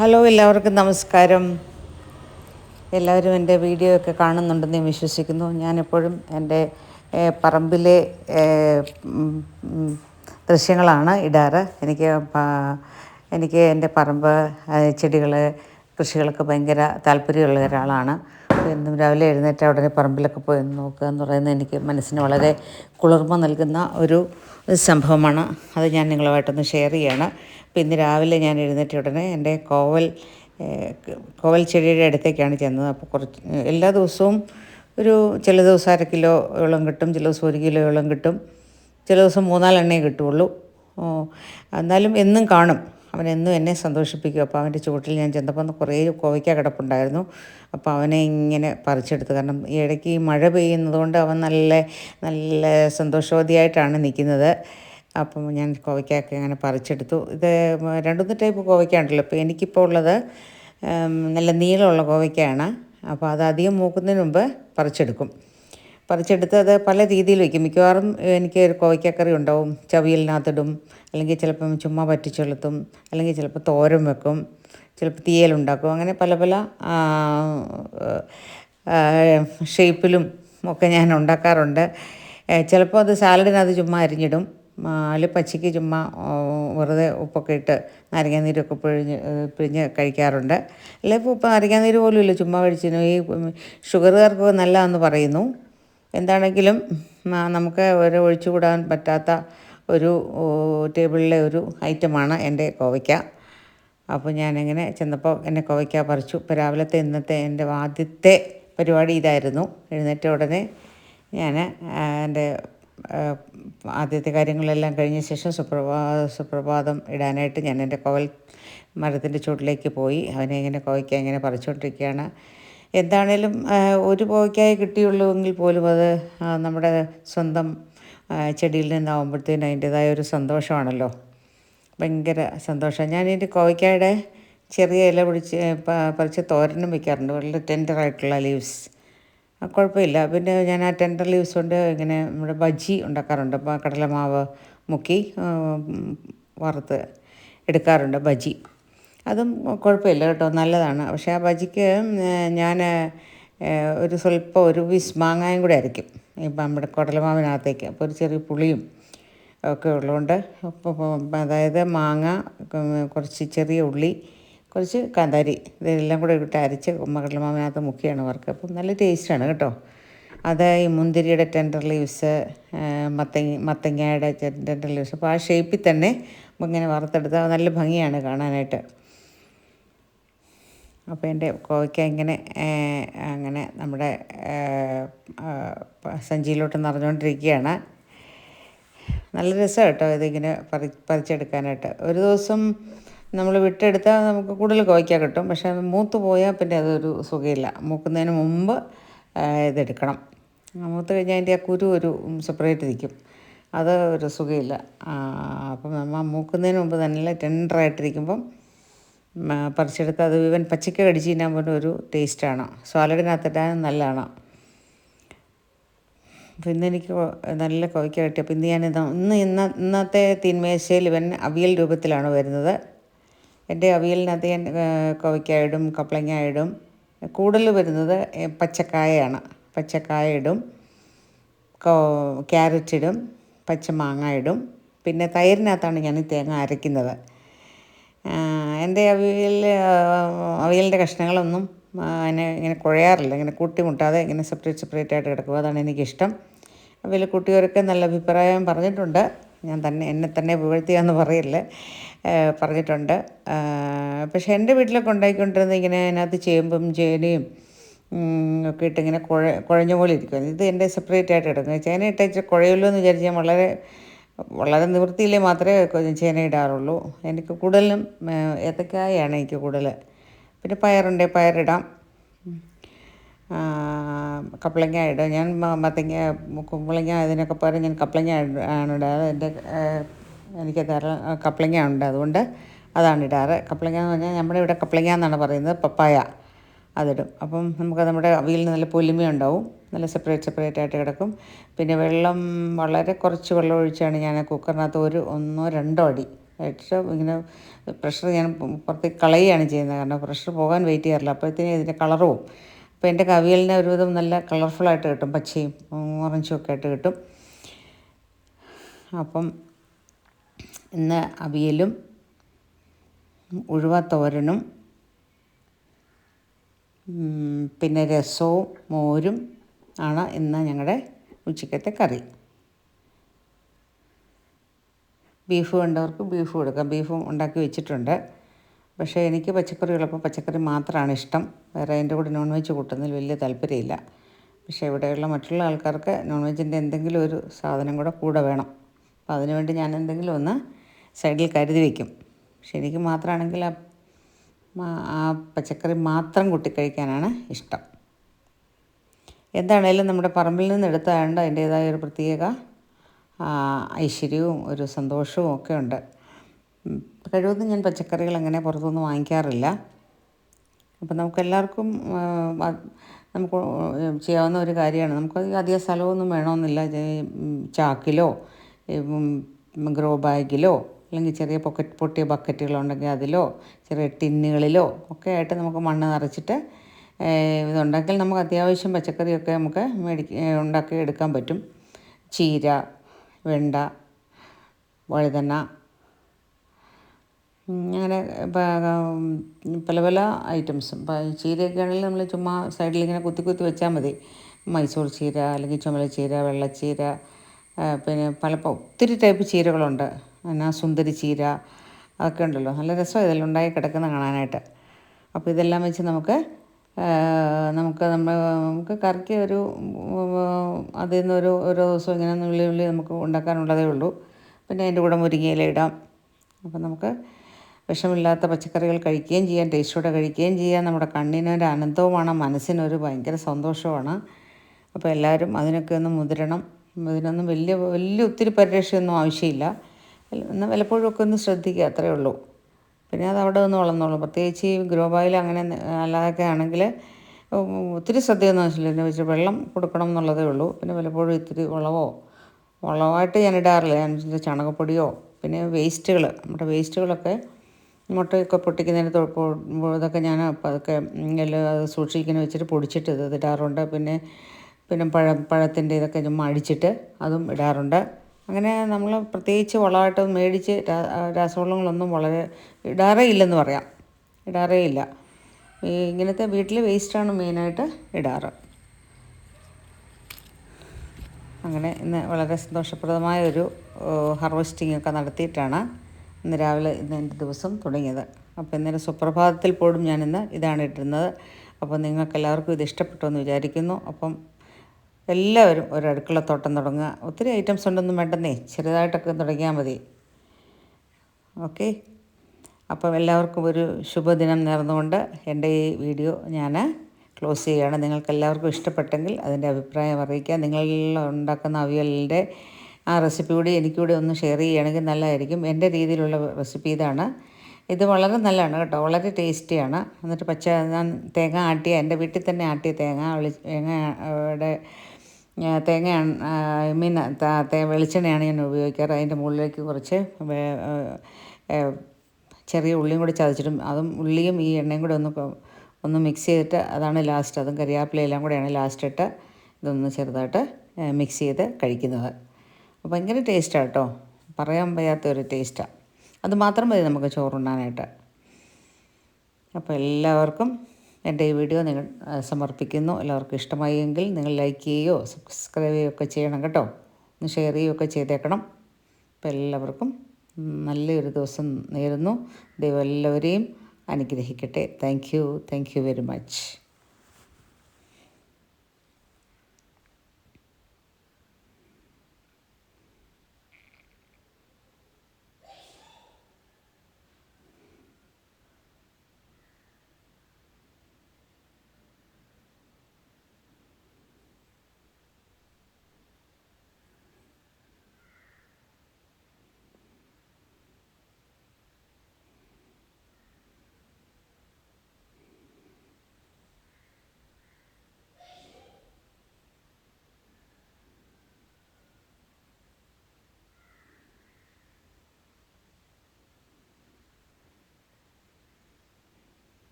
Hello എല്ലാവർക്കും നമസ്കാരം. എല്ലാവരും എന്റെ വീഡിയോ ഒക്കെ കാണുന്നുണ്ടെന്ന് ഞാൻ വിശ്വസിക്കുന്നു. ഞാനെപ്പോഴും എന്റെ പറമ്പിലെ ദൃശ്യങ്ങളാണ് ഇടാറ്. എനിക്ക് എനിക്ക് എന്റെ പറമ്പ് ചെടികൾ കൃഷികളൊക്കെ ഭയങ്കര താല്പര്യമുള്ള ഒരാളാണ്. എന്നും രാവിലെ എഴുന്നേറ്റ ഉടനെ പറമ്പിലൊക്കെ പോയി നോക്കുക എന്ന് പറയുന്നത് എനിക്ക് മനസ്സിന് വളരെ കുളിർമ നൽകുന്ന ഒരു സംഭവമാണ്. അത് ഞാൻ നിങ്ങളുമായിട്ടൊന്ന് ഷെയർ ചെയ്യാണ്. അപ്പോൾ ഇന്ന് രാവിലെ ഞാൻ എഴുന്നേറ്റ ഉടനെ എന്റെ കോവൽ കോവൽ ചെടിയുടെ അടുത്തേക്കാണ് ചെന്നത്. അപ്പോൾ കുറച്ച് എല്ലാ ദിവസവും ഒരു ചില ദിവസം അര കിലോ വെള്ളം കിട്ടും ചില ദിവസം ഒരു കിലോ വെള്ളം കിട്ടും. ചില ദിവസം മൂന്നാലെണ്ണേ കിട്ടുള്ളൂ എന്നാലും എന്നും കാണും. അവൻ എന്നും സന്തോഷിപ്പിക്കും. അപ്പോൾ അവന്റെ ചുവട്ടിൽ ഞാൻ ചെന്നപ്പോൾ കുറേ കോവയ്ക്ക കിടപ്പുണ്ടായിരുന്നു. അപ്പോൾ അവനെ ഇങ്ങനെ പറിച്ചെടുത്തു. കാരണം ഇടയ്ക്ക് മഴ പെയ്യുന്നതുകൊണ്ട് അവൻ നല്ല നല്ല സന്തോഷവതിയായിട്ടാണ് നിൽക്കുന്നത്. അപ്പം ഞാൻ കോവയ്ക്കൊക്കെ അങ്ങനെ പറിച്ചെടുത്തു. ഇത് രണ്ടുമൂന്ന് ടൈപ്പ് കോവയ്ക്ക ഇപ്പോൾ എനിക്കിപ്പോൾ ഉള്ളത് നല്ല നീളമുള്ള കോവയ്ക്കയാണ്. അപ്പോൾ അത് അധികം മൂക്കുന്നതിന് മുമ്പ് പറിച്ചെടുക്കും. പറിച്ചെടുത്ത് അത് പല രീതിയിൽ വയ്ക്കും. മിക്കവാറും എനിക്ക് കോവയ്ക്കക്കറി ഉണ്ടാവും ചവിയലിനകത്തിടും അല്ലെങ്കിൽ ചിലപ്പം ചുമ്മാ പറ്റിച്ചെളുത്തും അല്ലെങ്കിൽ ചിലപ്പോൾ തോരൻ വെക്കും ചിലപ്പോൾ തീയലുണ്ടാക്കും അങ്ങനെ പല പല ഷേപ്പിലും ഒക്കെ ഞാൻ ഉണ്ടാക്കാറുണ്ട്. ചിലപ്പോൾ അത് സാലഡിനകത്ത് ചുമ്മാ അരിഞ്ഞിടും. അല്ലെങ്കിൽ പച്ചയ്ക്ക് ചുമ്മാ വെറുതെ ഉപ്പൊക്കെ ഇട്ട് നാരങ്ങാനീരൊക്കെ പിഴിഞ്ഞ് പിഴിഞ്ഞ് കഴിക്കാറുണ്ട്. അല്ലെങ്കിൽ ഇപ്പോൾ ഇപ്പം നാരങ്ങാനീര് പോലും ഇല്ല ചുമ്മാ കഴിച്ചിരുന്നു ഈ ഷുഗറുകാർക്ക് നല്ലതാണെന്ന് പറയുന്നു. എന്താണെങ്കിലും നമുക്ക് ഒരു ഒഴിച്ചുകൂടാൻ പറ്റാത്ത ഒരു ടേബിളിലെ ഒരു ഐറ്റമാണ് എന്റെ കോവയ്ക്ക. അപ്പോൾ ഞാനിങ്ങനെ ചെന്നപ്പോൾ എന്നെ കോവയ്ക്ക പറിച്ചു. ഇപ്പോൾ രാവിലത്തെ ഇന്നത്തെ എന്റെ ആദ്യത്തെ പരിപാടി ഇതായിരുന്നു. എഴുന്നേറ്റ ഉടനെ ഞാൻ എന്റെ ആദ്യത്തെ കാര്യങ്ങളെല്ലാം കഴിഞ്ഞ ശേഷം സുപ്രഭാ സുപ്രഭാതം ഇടാനായിട്ട് ഞാൻ എന്റെ കോവൽ മരത്തിന്റെ ചുവട്ടിലേക്ക് പോയി. അവനെ ഇങ്ങനെ കോവയ്ക്ക ഇങ്ങനെ പറിച്ചുകൊണ്ടിരിക്കുകയാണ്. എന്താണേലും ഒരു പോയ്ക്കായി കിട്ടിയുള്ളൂ എങ്കിൽ പോലും അത് നമ്മുടെ സ്വന്തം ചെടിയിൽ നിന്നാവുമ്പോഴത്തേനും അതിന്റെതായ ഒരു സന്തോഷമാണല്ലോ. ഭയങ്കര സന്തോഷം. ഞാൻ ഇതിന്റെ കോവയ്ക്കായുടെ ചെറിയ ഇല പിടിച്ച് പറിച്ച് തോരനും വെക്കാറുണ്ട്. വളരെ ടെൻഡറായിട്ടുള്ള ലീവ്സ് കുഴപ്പമില്ല. പിന്നെ ഞാൻ ആ ടെൻഡർ ലീവ്സ് കൊണ്ട് ഇങ്ങനെ നമ്മുടെ ബജി ഉണ്ടാക്കാറുണ്ട്. കടലമാവ് മുക്കി വറുത്ത് എടുക്കാറുണ്ട് ബജ്ജി. അതും കുഴപ്പമില്ല കേട്ടോ നല്ലതാണ്. പക്ഷേ ആ ബജിക്ക് ഞാൻ ഒരു സ്വല്പം ഒരു പീസ് മാങ്ങായും കൂടെ അരയ്ക്കും. ഇപ്പം നമ്മുടെ കുടലമാവിനകത്തേക്ക്. അപ്പോൾ ഒരു ചെറിയ പുളിയും ഒക്കെ ഉള്ളതുകൊണ്ട് അതായത് മാങ്ങ കുറച്ച് ചെറിയ ഉള്ളി കുറച്ച് കാന്താരി ഇതെല്ലാം കൂടെ ഇട്ട് അരച്ച് കടലമാവിനകത്ത് മുക്കിയാണ് വർക്ക് അപ്പം നല്ല ടേസ്റ്റാണ് കേട്ടോ. അത് ഈ മുന്തിരിയുടെ ടെൻഡർ ലീവ്സ് മത്തങ്ങ മത്തങ്ങയുടെ ടെൻഡർ ലീവ്സ് അപ്പോൾ ആ ഷേപ്പിൽ തന്നെ ഇങ്ങനെ വറുത്തെടുത്താൽ നല്ല ഭംഗിയാണ് കാണാനായിട്ട്. അപ്പോൾ എന്റെ കോവയ്ക്ക ഇങ്ങനെ അങ്ങനെ നമ്മുടെ സഞ്ചിയിലോട്ട് നിറഞ്ഞുകൊണ്ടിരിക്കുകയാണ് നല്ല രസമാണ് കേട്ടോ ഇതിങ്ങനെ പറി പറിച്ചെടുക്കാനായിട്ട്. ഒരു ദിവസം നമ്മൾ വിട്ടെടുത്താൽ നമുക്ക് കൂടുതൽ കോവയ്ക്ക കിട്ടും. പക്ഷേ അത് മൂത്ത് പോയാൽ പിന്നെ അതൊരു സുഖമില്ല മൂക്കുന്നതിന് മുമ്പ് ഇതെടുക്കണം. മൂത്ത് കഴിഞ്ഞാൽ അതിന്റെ ആ കുരു ഒരു സെപ്പറേറ്റ് നിൽക്കും. അത് ഒരു സുഖമില്ല അപ്പം നമ്മൾ മൂക്കുന്നതിന് മുമ്പ് നല്ല ടെൻഡറായിട്ടിരിക്കുമ്പം പറിച്ചെടുത്ത് അത് ഇവൻ പച്ചക്ക കടിച്ച് തിന്നാൻ പോലും ഒരു ടേസ്റ്റാണ്. സാലഡിനകത്തിട്ടാൻ നല്ലതാണ്. അപ്പോൾ ഇന്ന് എനിക്ക് നല്ല കോവയ്ക്ക കിട്ടി. അപ്പോൾ ഇന്ന് ഞാൻ ഇന്ന് ഇന്ന് ഇന്ന ഇന്നത്തെ തീന്മേശയിൽ ഇവൻ അവിയൽ രൂപത്തിലാണ് വരുന്നത്. എന്റെ അവിയലിനകത്ത് ഞാൻ കോവയ്ക്ക ഇടും കൂടുതൽ വരുന്നത് പച്ചക്കായയാണ്. പച്ചക്കായ ഇടും. ക്യാരറ്റ് ഇടും. പച്ചമാങ്ങ ഇടും. പിന്നെ തൈരിനകത്താണ് ഞാൻ തേങ്ങ അരയ്ക്കുന്നത്. എന്റെ അവിയൽ അവിയലിന്റെ കഷ്ണങ്ങളൊന്നും അതിനെ ഇങ്ങനെ കുഴയാറില്ല ഇങ്ങനെ കൂട്ടിമുട്ടാതെ ഇങ്ങനെ സെപ്പറേറ്റ് സെപ്പറേറ്റ് ആയിട്ട് കിടക്കും. അതാണ് എനിക്കിഷ്ടം. അവിയൽ കുട്ടികൾക്കൊക്കെ നല്ല അഭിപ്രായം പറഞ്ഞിട്ടുണ്ട്. ഞാൻ തന്നെ എന്നെ തന്നെ പുകഴ്ത്തിയാന്ന് പറയില്ല. പറഞ്ഞിട്ടുണ്ട്. പക്ഷേ എന്റെ വീട്ടിലൊക്കെ ഉണ്ടാക്കിക്കൊണ്ടിരുന്നത് ഇങ്ങനെ അതിനകത്ത് ചേമ്പും ചേനയും ഒക്കെ ഇട്ട് ഇങ്ങനെ കുഴ കുഴഞ്ഞ പോലെ ഇരിക്കും. ഇത് എന്റെ സെപ്പറേറ്റ് ആയിട്ട് കിടക്കും. ചേന ഇട്ടേച്ച് കുഴയുള്ളൂ എന്ന് വിചാരിച്ച് ഞാൻ വളരെ വളരെ നിവൃത്തിയില്ലേ മാത്രമേ ചേന ഇടാറുള്ളൂ എനിക്ക് കൂടുതലും ഏത്തക്കായാണ് എനിക്ക് കൂടുതൽ. പിന്നെ പയറുണ്ട് പയറിടാം. കപ്പളങ്ങ ഇടും. ഞാൻ മത്തങ്ങ കുമ്പളങ്ങ ഇതിനൊക്കെ പകരം ഞാൻ കപ്പളങ്ങ ആണ് ഇടാറ്. എന്റെ എനിക്ക് ധാരാളം കപ്പളങ്ങ ഉണ്ട്. അതുകൊണ്ട് അതാണ് ഇടാറ്. കപ്പളങ്ങ എന്ന് പറഞ്ഞാൽ നമ്മുടെ ഇവിടെ കപ്പളങ്ങ എന്നാണ് പറയുന്നത്. പപ്പായ അതിടും. അപ്പം നമുക്ക് നമ്മുടെ അവിയിൽ നല്ല പൊലിമ ഉണ്ടാവും നല്ല സെപ്പറേറ്റ് സെപ്പറേറ്റ് ആയിട്ട് കിടക്കും. പിന്നെ വെള്ളം വളരെ കുറച്ച് വെള്ളം ഒഴിച്ചാണ് ഞാൻ കുക്കറിനകത്ത് ഒരു ഒന്നോ രണ്ടോ അടി. ഏറ്റവും ഇങ്ങനെ പ്രഷർ ഞാൻ പുറത്തേക്ക് കളയുകയാണ് ചെയ്യുന്നത്. കാരണം പ്രഷർ പോകാൻ വെയിറ്റ് ചെയ്യാറില്ല. അപ്പോഴത്തേനും ഇതിന്റെ കളറും അപ്പോൾ എന്റെ കവിയലിനെ ഒരുവിധം നല്ല കളർഫുള്ളായിട്ട് കിട്ടും. പച്ചയും ഓറഞ്ചും ഒക്കെ ആയിട്ട് കിട്ടും. അപ്പം ഇന്ന് അവിയലും ഉഴുവ പിന്നെ രസവും മോരും ആണ് ഇന്ന് ഞങ്ങളുടെ ഉച്ചക്കത്തെ കറി. ബീഫ് വേണ്ടവർക്ക് ബീഫ് കൊടുക്കാം. ബീഫും ഉണ്ടാക്കി വെച്ചിട്ടുണ്ട്. പക്ഷേ എനിക്ക് പച്ചക്കറികളപ്പോൾ പച്ചക്കറി മാത്രമാണ് ഇഷ്ടം. വേറെ അതിന്റെ കൂടെ നോൺ വെജ് കൂട്ടുന്നതിൽ വലിയ താല്പര്യമില്ല. പക്ഷേ ഇവിടെയുള്ള മറ്റുള്ള ആൾക്കാർക്ക് നോൺ വെജിന്റെ എന്തെങ്കിലും ഒരു സാധനം കൂടെ കൂടെ വേണം. അപ്പോൾ അതിനുവേണ്ടി ഞാൻ എന്തെങ്കിലും ഒന്ന് സൈഡിൽ കരുതി വയ്ക്കും പക്ഷെ എനിക്ക് മാത്രമാണെങ്കിൽ ആ ആ പച്ചക്കറി മാത്രം കൂട്ടിക്കഴിക്കാനാണ് ഇഷ്ടം. എന്താണേലും നമ്മുടെ പറമ്പിൽ നിന്ന് എടുത്തതായതുകൊണ്ട് അതിന്റേതായ ഒരു പ്രത്യേക ഐശ്വര്യവും ഒരു സന്തോഷവും ഒക്കെ ഉണ്ട്. കഴിവതും ഞാൻ പച്ചക്കറികൾ അങ്ങനെ പുറത്തുനിന്ന് വാങ്ങിക്കാറില്ല. അപ്പം നമുക്കെല്ലാവർക്കും നമുക്ക് ചെയ്യാവുന്ന ഒരു കാര്യമാണ്. നമുക്ക് അധിക സ്ഥലമൊന്നും വേണമെന്നില്ല. ചാക്കിലോ ഗ്രോ ബാഗിലോ അല്ലെങ്കിൽ ചെറിയ പൊക്കറ്റ് പൊട്ടിയ ബക്കറ്റുകളുണ്ടെങ്കിൽ അതിലോ ചെറിയ ടിന്നുകളിലോ ഒക്കെ ആയിട്ട് നമുക്ക് മണ്ണ് നിറച്ചിട്ട് ഇതുണ്ടെങ്കിൽ നമുക്ക് അത്യാവശ്യം പച്ചക്കറിയൊക്കെ നമുക്ക് മേടിക്ക ഉണ്ടാക്കി എടുക്കാൻ പറ്റും. ചീര വെണ്ട വഴുതന അങ്ങനെ പല പല ഐറ്റംസും. ചീരയൊക്കെ ആണെങ്കിൽ നമ്മൾ ചുമ്മാ സൈഡിൽ ഇങ്ങനെ കുത്തി കുത്തി വെച്ചാൽ മതി. മൈസൂർ ചീര അല്ലെങ്കിൽ ചുമലച്ചീര വെള്ളച്ചീര പിന്നെ പല ഒത്തിരി ടൈപ്പ് ചീരകളുണ്ട്. എന്നാ സുന്ദരി ചീര അതൊക്കെ ഉണ്ടല്ലോ. നല്ല രസമാണ് ഉണ്ടായി കിടക്കുന്ന കാണാനായിട്ട്. അപ്പോൾ ഇതെല്ലാം വെച്ച് നമുക്ക് നമുക്ക് നമ്മൾ നമുക്ക് കറിക്ക് ഒരു അതിൽ നിന്ന് ഒരു ഓരോ ദിവസം ഇങ്ങനെ ഉള്ളി ഉള്ളി നമുക്ക് ഉണ്ടാക്കാനുള്ളതേ ഉള്ളൂ. പിന്നെ അതിന്റെ കൂടെ മുരിങ്ങയില ഇടാം. അപ്പം നമുക്ക് വിഷമില്ലാത്ത പച്ചക്കറികൾ കഴിക്കുകയും ചെയ്യാം ടേസ്റ്റോടെ കഴിക്കുകയും ചെയ്യാം. നമ്മുടെ കണ്ണിനൊരു ആനന്ദവുമാണ് മനസ്സിനൊരു ഭയങ്കര സന്തോഷമാണ് അപ്പോൾ എല്ലാവരും അതിനൊക്കെ ഒന്ന് മുതിരണം. ഇതിനൊന്നും വലിയ വലിയ ഒത്തിരി പരിരക്ഷയൊന്നും ആവശ്യമില്ല. എന്നാൽ വല്ലപ്പോഴും ഒക്കെ ഒന്ന് ശ്രദ്ധിക്കുക അത്രയേ ഉള്ളൂ. പിന്നെ അത് അവിടെ നിന്ന് വളർന്നോളും. പ്രത്യേകിച്ച് ഈ ഗ്രോ ബോയിൽ അങ്ങനെ അല്ലാതൊക്കെ ആണെങ്കിൽ ഒത്തിരി ശ്രദ്ധയൊന്നും ആവശ്യമില്ല. പിന്നെ വെച്ച് വെള്ളം കൊടുക്കണം എന്നുള്ളതേ ഉള്ളൂ. പിന്നെ പലപ്പോഴും ഇത്തിരി വളവോ വളമായിട്ട് ഞാൻ ഇടാറില്ല. ഞാൻ ചാണകപ്പൊടിയോ പിന്നെ വേസ്റ്റുകൾ നമ്മുടെ വേസ്റ്റുകളൊക്കെ മുട്ടയൊക്കെ പൊട്ടിക്കുന്നതിന് ഇതൊക്കെ ഞാൻ അതൊക്കെ എല്ലാം അത് സൂക്ഷിക്കുന്ന വെച്ചിട്ട് പൊടിച്ചിട്ട് ഇത് ഇടാറുണ്ട്. പിന്നെ പിന്നെ പഴം പഴത്തിന്റെ ഇതൊക്കെ ചുമ്മാ അടിച്ചിട്ട് അതും ഇടാറുണ്ട്. അങ്ങനെ നമ്മൾ പ്രത്യേകിച്ച് വളമായിട്ട് മേടിച്ച് രാസവളങ്ങളൊന്നും വളരെ ഇടാറേ ഇല്ലെന്ന് പറയാം. ഇടാറേ ഇല്ല ഈ ഇങ്ങനത്തെ വീട്ടിൽ വേസ്റ്റാണ് മെയിനായിട്ട് ഇടാറ്. അങ്ങനെ ഇന്ന് വളരെ സന്തോഷപ്രദമായ ഒരു ഹാർവെസ്റ്റിംഗ് ഒക്കെ നടത്തിയിട്ടാണ് ഇന്ന് രാവിലെ ഇന്ന് എന്റെ ദിവസം തുടങ്ങിയത്. അപ്പോൾ ഇന്നലെ സുപ്രഭാതത്തിൽ പോലും ഞാനിന്ന് ഇതാണ് ഇട്ടിരുന്നത്. അപ്പോൾ നിങ്ങൾക്കെല്ലാവർക്കും ഇത് ഇഷ്ടപ്പെട്ടു എന്ന് വിചാരിക്കുന്നു. അപ്പം എല്ലാവരും ഒരു അടുക്കള അടുക്കളത്തോട്ടം തുടങ്ങുക. ഒത്തിരി ഐറ്റംസ് ഉണ്ടൊന്നും വേണ്ടെന്നേ. ചെറുതായിട്ടൊക്കെ തുടങ്ങിയാൽ മതി. ഓക്കെ അപ്പം എല്ലാവർക്കും ഒരു ശുഭദിനം നേർന്നുകൊണ്ട് എന്റെ ഈ വീഡിയോ ഞാൻ ക്ലോസ് ചെയ്യുകയാണ്. നിങ്ങൾക്ക് എല്ലാവർക്കും ഇഷ്ടപ്പെട്ടെങ്കിൽ അതിന്റെ അഭിപ്രായം അറിയിക്കുക. നിങ്ങൾ ഉണ്ടാക്കുന്ന അവിയലിന്റെ ആ റെസിപ്പി കൂടി എനിക്കൂടി ഒന്ന് ഷെയർ ചെയ്യുകയാണെങ്കിൽ നല്ലതായിരിക്കും. എന്റെ രീതിയിലുള്ള റെസിപ്പി ഇതാണ്. ഇത് വളരെ നല്ലതാണ് കേട്ടോ. വളരെ ടേസ്റ്റിയാണ് എന്നിട്ട് പച്ച ഞാൻ തേങ്ങ ആട്ടിയ എന്റെ വീട്ടിൽ തന്നെ ആട്ടിയ തേങ്ങ തേങ്ങയുടെ ഞാൻ തേങ്ങ ഐ മീൻ വെളിച്ചെണ്ണയാണ് ഞാൻ ഉപയോഗിക്കാറ്. അതിന്റെ മുകളിലേക്ക് കുറച്ച് ചെറിയ ഉള്ളിയും കൂടി ചതച്ചിടും. അതും ഉള്ളിയും ഈ എണ്ണയും കൂടെ ഒന്ന് ഒന്ന് മിക്സ് ചെയ്തിട്ട് അതാണ് ലാസ്റ്റ് അതും കറിവേപ്പില എല്ലാം കൂടെയാണ് ലാസ്റ്റ് ഇട്ട് ഇതൊന്ന് ചെറുതായിട്ട് മിക്സ് ചെയ്ത് കഴിക്കുന്നത്. അപ്പോൾ ഭയങ്കര ടേസ്റ്റാണ് കേട്ടോ പറയാൻ വയ്യാത്ത ഒരു ടേസ്റ്റാണ് അത് മാത്രം മതി നമുക്ക് ചോറുണ്ണാനായിട്ട്. അപ്പോൾ എല്ലാവർക്കും എന്റെ ഈ വീഡിയോ നിങ്ങൾ സമർപ്പിക്കുന്നു. എല്ലാവർക്കും ഇഷ്ടമായി എങ്കിൽ നിങ്ങൾ ലൈക്ക് ചെയ്യുകയോ സബ്സ്ക്രൈബ് ചെയ്യുകയോ ഒക്കെ ചെയ്യണം കേട്ടോ. ഒന്ന് ഷെയർ ചെയ്യുകയൊക്കെ ചെയ്തേക്കണം. അപ്പോൾ എല്ലാവർക്കും നല്ലൊരു ദിവസം നേരുന്നു. ദൈവം എല്ലാവരെയും അനുഗ്രഹിക്കട്ടെ. Thank you thank you very much